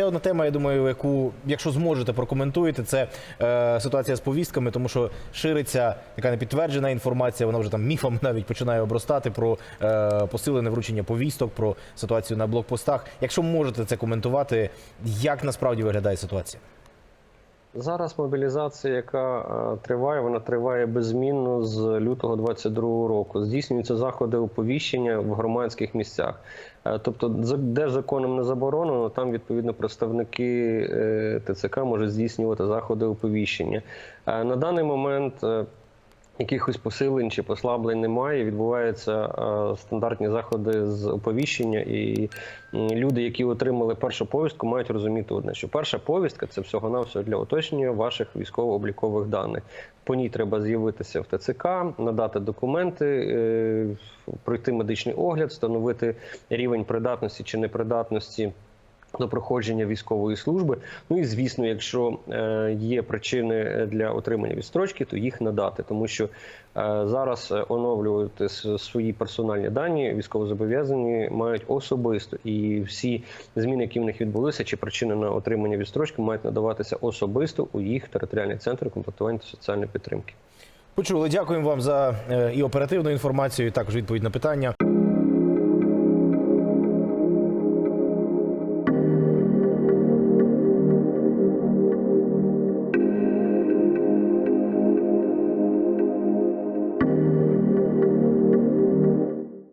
ще одна тема. Я думаю, яку, якщо зможете, прокоментуєте, це е, ситуація з повістками, тому що шириться така непідтверджена інформація. Вона вже там міфом навіть починає обростати про е, посилене вручення повісток, про ситуацію на блокпостах. Якщо можете це коментувати, як насправді виглядає ситуація? Зараз мобілізація, яка е, триває, вона триває беззмінно з лютого 22 року. Здійснюються заходи оповіщення в громадських місцях. Е, Тобто, де законом не заборонено, там відповідно представники е, ТЦК можуть здійснювати заходи оповіщення. На даний момент. Якихось посилень чи послаблень немає. Відбуваються е, стандартні заходи з оповіщення, і люди, які отримали першу повістку, мають розуміти одне, що перша повістка це всього навсього для уточнення ваших військово-облікових даних. По ній треба з'явитися в ТЦК, надати документи, е, пройти медичний огляд, встановити рівень придатності чи непридатності до проходження військової служби. Ну і звісно, якщо е, є причини для отримання відстрочки, то їх надати, тому що е, зараз е, оновлювати свої персональні дані військовозобов'язані мають особисто, і всі зміни, які в них відбулися, чи причини на отримання відстрочки мають надаватися особисто у їх територіальний центр комплектування та соціальної підтримки. Почули. Дякуємо вам за е, і оперативну інформацію, і також відповідь на питання.